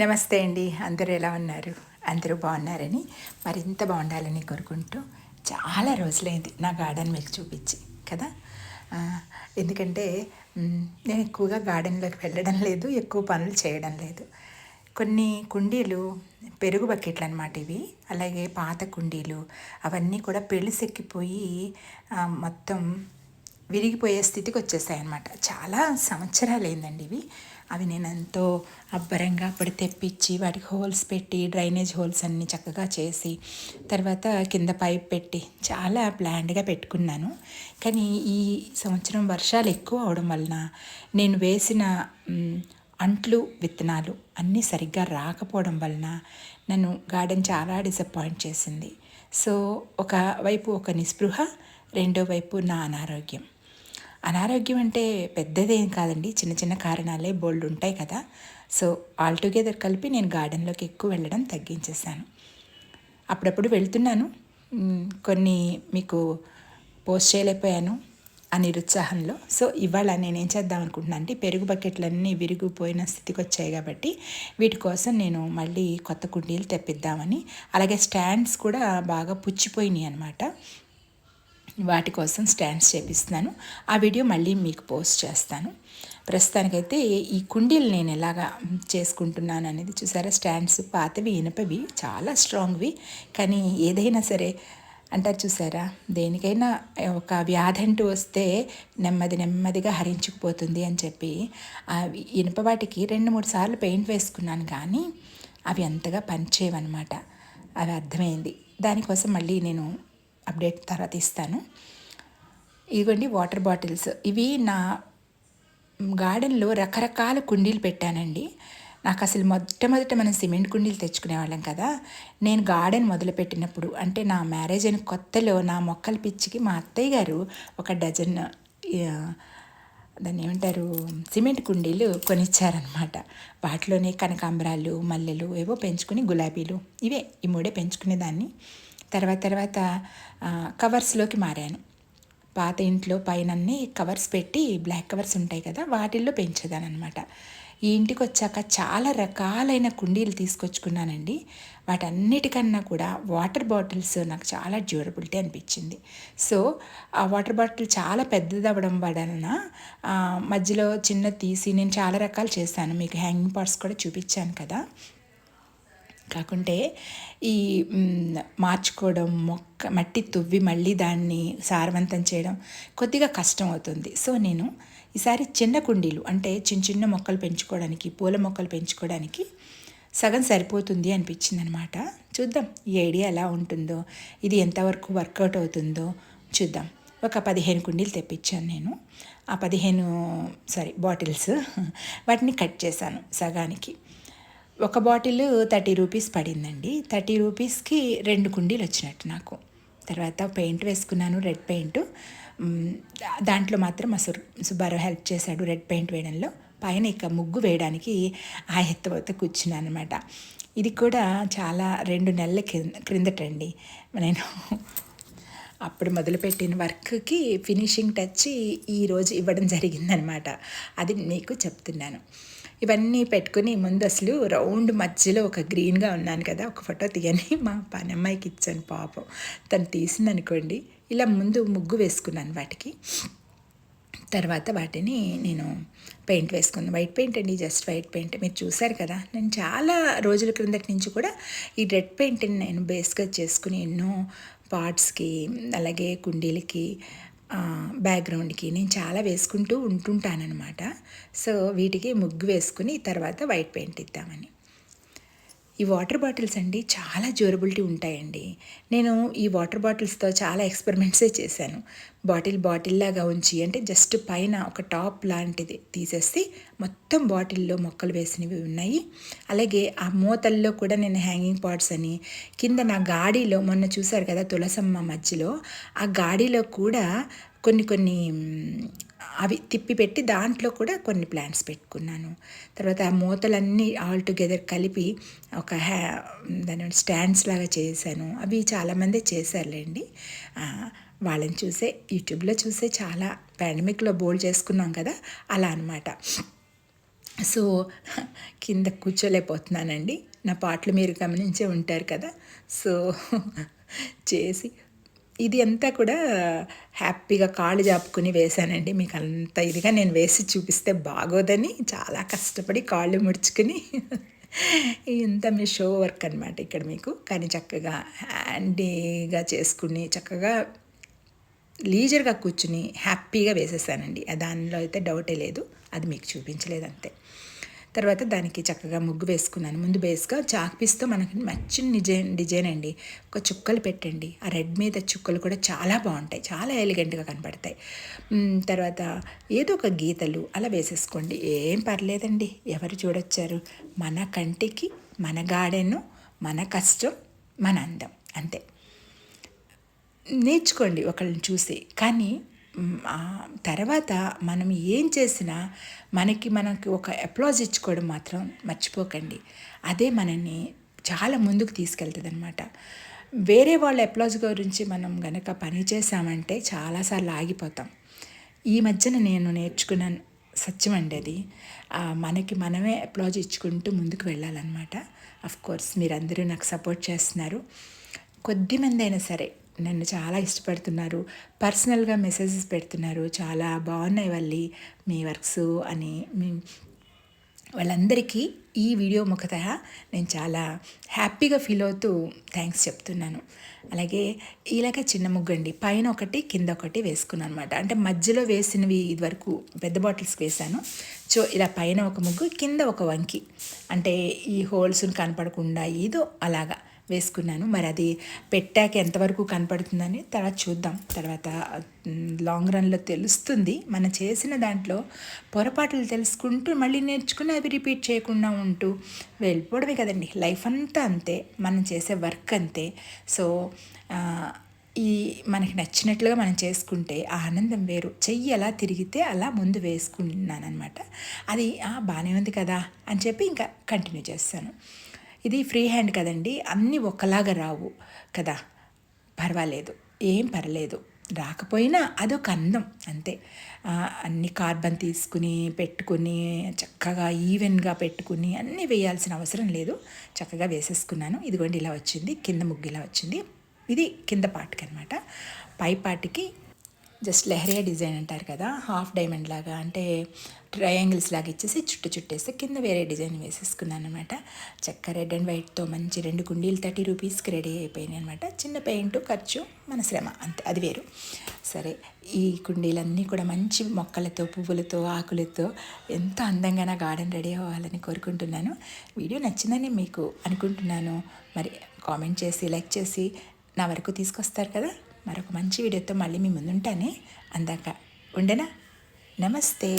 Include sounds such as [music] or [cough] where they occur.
నమస్తే అండి. అందరూ ఎలా ఉన్నారు? అందరూ బాగున్నారని మరింత బాగుండాలని కోరుకుంటూ చాలా రోజులైంది నా గార్డెన్ మీకు చూపించి కదా? ఎందుకంటే నేను ఎక్కువగా గార్డెన్లోకి వెళ్ళడం లేదు ఎక్కువ పనులు చేయడం లేదు. కొన్ని కుండీలు పెరుగు బకెట్లు అనమాట ఇవి. అలాగే పాత కుండీలు అవన్నీ కూడా పెళ్ళిసెక్కిపోయి మొత్తం విరిగిపోయే స్థితికి వచ్చేసాయి అనమాట చాలా సంవత్సరాలు అయిందండి ఇవి. అవి నేను ఎంతో అబ్బరంగా అప్పుడు తెప్పించి వాటికి హోల్స్ పెట్టి డ్రైనేజ్ హోల్స్ అన్ని చక్కగా చేసి తర్వాత కింద పైప్ పెట్టి చాలా ప్లాండ్గా పెట్టుకున్నాను. కానీ ఈ సంవత్సరం వర్షాలు ఎక్కువ అవడం వలన నేను వేసిన అంట్లు విత్తనాలు అన్నీ సరిగ్గా రాకపోవడం వలన నన్ను గార్డెన్ చాలా డిసప్పాయింట్ చేసింది. సో ఒక వైపు ఒక నిస్పృహ రెండో వైపు నా అనారోగ్యం. అనారోగ్యం అంటే పెద్దదేం కాదండి. చిన్న చిన్న కారణాలే బోల్డ్ ఉంటాయి కదా. సో ఆల్టుగెదర్ కలిపి నేను గార్డెన్లోకి ఎక్కువ వెళ్ళడం తగ్గించేశాను. అప్పుడప్పుడు వెళ్తున్నాను. కొన్ని మీకు పోస్ట్ చేయలేకపోయాను ఆ నిరుత్సాహంలో. సో ఇవాళ ఏం చేద్దాం అనుకుంటున్నాను అంటే పెరుగు బకెట్లన్నీ విరిగిపోయిన స్థితికి వచ్చాయి కాబట్టి వీటి కోసం నేను మళ్ళీ కొత్త కుండీలు తెప్పిద్దామని అలాగే స్టాండ్స్ కూడా బాగా పుచ్చిపోయినాయి అనమాట వాటి కోసం స్టాండ్స్ చేపిస్తున్నాను. ఆ వీడియో మళ్ళీ మీకు పోస్ట్ చేస్తాను. ప్రస్తుతానికైతే ఈ కుండీలు నేను ఎలాగా చేసుకుంటున్నాను అనేది చూసారా? స్టాండ్స్ పాతవి ఇనపవి చాలా స్ట్రాంగ్వి. కానీ ఏదైనా సరే అంటారు చూసారా? దేనికైనా ఒక వ్యాధి అంటూ వస్తే నెమ్మది నెమ్మదిగా హరించుకుపోతుంది అని చెప్పి. ఆ ఇనుప వాటికి రెండు మూడు సార్లు పెయింట్ వేసుకున్నాను కానీ అవి అంతగా పనిచేయవన్నమాట. అవి అర్థమైంది. దానికోసం మళ్ళీ నేను అప్డేట్ తర్వాత ఇస్తాను. ఇదిగోండి వాటర్ బాటిల్స్. ఇవి నా గార్డెన్లో రకరకాల కుండీలు పెట్టానండి. నాకు అసలు మొట్టమొదట మనం సిమెంట్ కుండీలు తెచ్చుకునేవాళ్ళం కదా. నేను గార్డెన్ మొదలుపెట్టినప్పుడు అంటే నా మ్యారేజ్ అయిన కొత్తలో నా మొక్కల పిచ్చికి మా అత్తయ్య గారు ఒక డజన్ దాన్ని ఏమంటారు సిమెంట్ కుండీలు కొనిచ్చారనమాట వాటిలోనే కనకాంబరాలు మల్లెలు ఏవో పెంచుకుని గులాబీలు ఇవే ఈ మూడే పెంచుకునేదాన్ని. తర్వాత తర్వాత కవర్స్లోకి మారాను. పాత ఇంట్లో పైన కవర్స్ పెట్టి బ్లాక్ కవర్స్ ఉంటాయి కదా వాటిల్లో పెంచేదానమాట ఈ ఇంటికి వచ్చాక చాలా రకాలైన కుండీలు తీసుకొచ్చుకున్నానండి. వాటన్నిటికన్నా కూడా వాటర్ బాటిల్స్ నాకు చాలా డ్యూరబిలిటీ అనిపించింది. సో ఆ వాటర్ బాటిల్ చాలా పెద్దది అవ్వడం వలన మధ్యలో చిన్న తీసి నేను చాలా రకాలు చేశాను. మీకు హ్యాంగింగ్ పాట్స్ కూడా చూపించాను కదా. కాకుంటే ఈ మార్చుకోవడం మొక్క మట్టి తువ్వి మళ్ళీ దాన్ని సారవంతం చేయడం కొద్దిగా కష్టం అవుతుంది సో నేను ఈసారి చిన్న కుండీలు అంటే చిన్న చిన్న మొక్కలు పెంచుకోవడానికి పూల మొక్కలు పెంచుకోవడానికి సగం సరిపోతుంది అనిపించింది అనమాట చూద్దాం ఈ ఐడియా ఎలా ఉంటుందో ఇది ఎంతవరకు వర్కౌట్ అవుతుందో చూద్దాం. ఒక పదిహేను కుండీలు తెప్పించాను నేను. ఆ పదిహేను సారీ బాటిల్స్ [laughs] వాటిని కట్ చేశాను సగానికి. ఒక బాటిల్ థర్టీ రూపీస్ పడిందండి. థర్టీ రూపీస్కి రెండు కుండీలు వచ్చినట్టు నాకు. తర్వాత పెయింట్ వేసుకున్నాను రెడ్ పెయింట్. దాంట్లో మాత్రం మా సుర్ సుబ్బారావు హెల్ప్ చేశాడు రెడ్ పెయింట్ వేయడంలో. పైన ఇక ముగ్గు వేయడానికి ఆ ఎత్తవత కూర్చున్నాను అనమాట ఇది కూడా చాలా రెండు నెలల క్రింద క్రిందటండి. నేను అప్పుడు మొదలుపెట్టిన వర్క్కి ఫినిషింగ్ టచ్ ఈరోజు ఇవ్వడం జరిగిందనమాట అది మీకు చెప్తున్నాను. ఇవన్నీ పెట్టుకుని ముందు అసలు రౌండ్ మధ్యలో ఒక గ్రీన్గా ఉన్నాను కదా ఒక ఫోటో తీయని మా పనమ్మాయికి ఇచ్చాను పాపం. తను తీసింది అనుకోండి ఇలా ముందు ముగ్గు వేసుకున్నాను వాటికి. తర్వాత వాటిని నేను పెయింట్ వేసుకున్నాను. వైట్ పెయింట్ అండి జస్ట్ వైట్ పెయింట్. మీరు చూశారు కదా నేను చాలా రోజుల క్రిందటి నుంచి కూడా ఈ రెడ్ పెయింట్ని నేను బేస్గా చేసుకుని ఎన్నో పార్ట్స్కి అలాగే కుండీలకి బ్యాక్గ్రౌండ్కి నేను చాలా వేసుకుంటూ ఉంటుంటానన్నమాట. సో వీటికి ముగ్గు వేసుకుని తర్వాత వైట్ పెయింట్ ఇద్దామని. ఈ వాటర్ బాటిల్స్ అండి చాలా డ్యూరబిలిటీ ఉంటాయండి. నేను ఈ వాటర్ బాటిల్స్తో చాలా ఎక్స్పెరిమెంట్సే చేశాను. బాటిల్ బాటిల్ లాగా ఉంచి అంటే జస్ట్ పైన ఒక టాప్ లాంటిది తీసేసి మొత్తం బాటిల్లో మొక్కలు వేసినవి ఉన్నాయి. అలాగే ఆ మూతల్లో కూడా నేను హ్యాంగింగ్ పాట్స్ అని కింద నా గాడీలో మొన్న చూశారు కదా తులసమ్మ మధ్యలో ఆ గాడీలో కూడా కొన్ని కొన్ని అవి తిప్పి పెట్టి దాంట్లో కూడా కొన్ని ప్లాంట్స్ పెట్టుకున్నాను. తర్వాత ఆ మూతలన్నీ ఆల్ టుగెదర్ కలిపి ఒక హ్యా దాని స్టాండ్స్ లాగా చేశాను. అవి చాలామంది చేశారులేండి. వాళ్ళని చూసే యూట్యూబ్లో చూసే చాలా పాండమిక్లో బోల్డ్ చేసుకున్నాం కదా అలా అనమాట సో కింద కూర్చోలేకపోతున్నానండి. నా పాటలు మీరు గమనించే ఉంటారు కదా. సో చేసి ఇది అంతా కూడా హ్యాపీగా కాళ్ళు జాపుకుని వేశానండి. మీకు అంత ఇదిగా నేను వేసి చూపిస్తే బాగోదని చాలా కష్టపడి కాళ్ళు ముడుచుకుని ఇంత మీ షో వర్క్ అనమాట ఇక్కడ మీకు. కానీ చక్కగా హ్యాండీగా చేసుకుని చక్కగా లీజర్గా కూర్చుని హ్యాపీగా వేసేసానండి. దానిలో అయితే డౌటే లేదు. అది మీకు చూపించలేదు అంతే. తర్వాత దానికి చక్కగా ముగ్గు వేసుకున్నాను. ముందు బేస్గా చాక్ పీస్తో మనకి నచ్చిన డిజైన్ డిజైన్ అండి. ఒక చుక్కలు పెట్టండి. ఆ రెడ్ మీద చుక్కలు కూడా చాలా బాగుంటాయి. చాలా ఎలిగెంట్గా కనపడతాయి తర్వాత ఏదో ఒక గీతలు అలా వేసేసుకోండి. ఏం పర్లేదండి. ఎవరు చూడొచ్చారు? మన కంటికి మన గార్డెను మన కష్టం మన అందం. అంతే. నేర్చుకోండి ఒకళ్ళని చూసి. కానీ తర్వాత మనం ఏం చేసినా మనకి మనకి ఒక అప్లాజ్ ఇచ్చుకోవడం మాత్రం మర్చిపోకండి. అదే మనల్ని చాలా ముందుకు తీసుకెళ్తుంది అనమాట వేరే వాళ్ళ అప్లాజ్ గురించి మనం గనక పని చేసామంటే చాలాసార్లు ఆగిపోతాం. ఈ మధ్యన నేను నేర్చుకున్న సత్యం అండి అది. మనకి మనమే అప్లాజ్ ఇచ్చుకుంటూ ముందుకు వెళ్ళాలన్నమాట. కోర్స్ మీరందరూ నాకు సపోర్ట్ చేస్తున్నారు. కొద్దిమంది అయినా సరే నన్ను చాలా ఇష్టపడుతున్నారు. పర్సనల్గా మెసేజెస్ పెడుతున్నారు. చాలా బాగున్నాయి వల్లి మీ వర్క్స్ అని మీ వాళ్ళందరికీ ఈ వీడియో ముఖత నేను చాలా హ్యాపీగా ఫీల్ అవుతూ థ్యాంక్స్ చెప్తున్నాను. అలాగే ఇలాగ చిన్న ముగ్గు అండి పైన ఒకటి కింద ఒకటి వేసుకున్నాను అనమాట అంటే మధ్యలో వేసినవి ఇదివరకు పెద్ద బాటిల్స్కి వేసాను. సో ఇలా పైన ఒక ముగ్గు కింద ఒక వంకి. అంటే ఈ హోల్స్ని కనపడకుండా ఏదో అలాగా. వేసుకున్నాను. మరి అది పెట్టాక ఎంతవరకు కనపడుతుందని తర్వాత చూద్దాం. తర్వాత లాంగ్ రన్లో తెలుస్తుంది. మనం చేసిన దాంట్లో పొరపాట్లు తెలుసుకుంటూ మళ్ళీ నేర్చుకుని అవి రిపీట్ చేయకుండా ఉంటూ వెళ్ళిపోవడమే కదండి. లైఫ్ అంతా అంతే. మనం చేసే వర్క్ అంతే. సో ఈ మనకి నచ్చినట్లుగా మనం చేసుకుంటే ఆ ఆనందం వేరు. చెయ్యి ఎలా తిరిగితే అలా ముందు వేసుకున్నాను అనమాట అది బాగానే ఉంది కదా అని చెప్పి ఇంకా కంటిన్యూ చేస్తాను. ఇది ఫ్రీ హ్యాండ్ కదండి అన్నీ ఒకలాగా రావు కదా. పర్వాలేదు ఏం పర్లేదు. రాకపోయినా అదొక అందం అంతే. అన్ని కార్బన్ తీసుకుని పెట్టుకుని చక్కగా ఈవెన్గా పెట్టుకుని అన్నీ వేయాల్సిన అవసరం లేదు. చక్కగా వేసేసుకున్నాను. ఇదిగోండి ఇలా వచ్చింది కింద ముగ్గు ఇలా వచ్చింది. ఇది కింద పాటికి అనమాట పై పాటికి జస్ట్ లెహరియా డిజైన్ అంటారు కదా హాఫ్ డైమండ్ లాగా అంటే ట్రయాంగిల్స్ లాగా ఇచ్చేసి చుట్టు చుట్టేసి కింద వేరే డిజైన్ వేసేసుకున్నాను అనమాట చెక్క రెడ్ అండ్ వైట్తో మంచి రెండు కుండీలు థర్టీ రూపీస్కి రెడీ అయిపోయినాయి అనమాట చిన్న పెయింట్ ఖర్చు మన శ్రమ అంతే అది వేరు. సరే ఈ కుండీలన్నీ కూడా మంచి మొక్కలతో పువ్వులతో ఆకులతో ఎంత అందంగా నా గార్డెన్ రెడీ అవ్వాలని కోరుకుంటున్నాను. వీడియో నచ్చిందని మీకు అనుకుంటున్నాను. మరి కామెంట్ చేసి లైక్ చేసి నా వరకు తీసుకొస్తారు కదా. మరొక మంచి వీడియోతో మళ్ళీ మీ ముందుంటానే. అందాక ఉండనా? నమస్తే.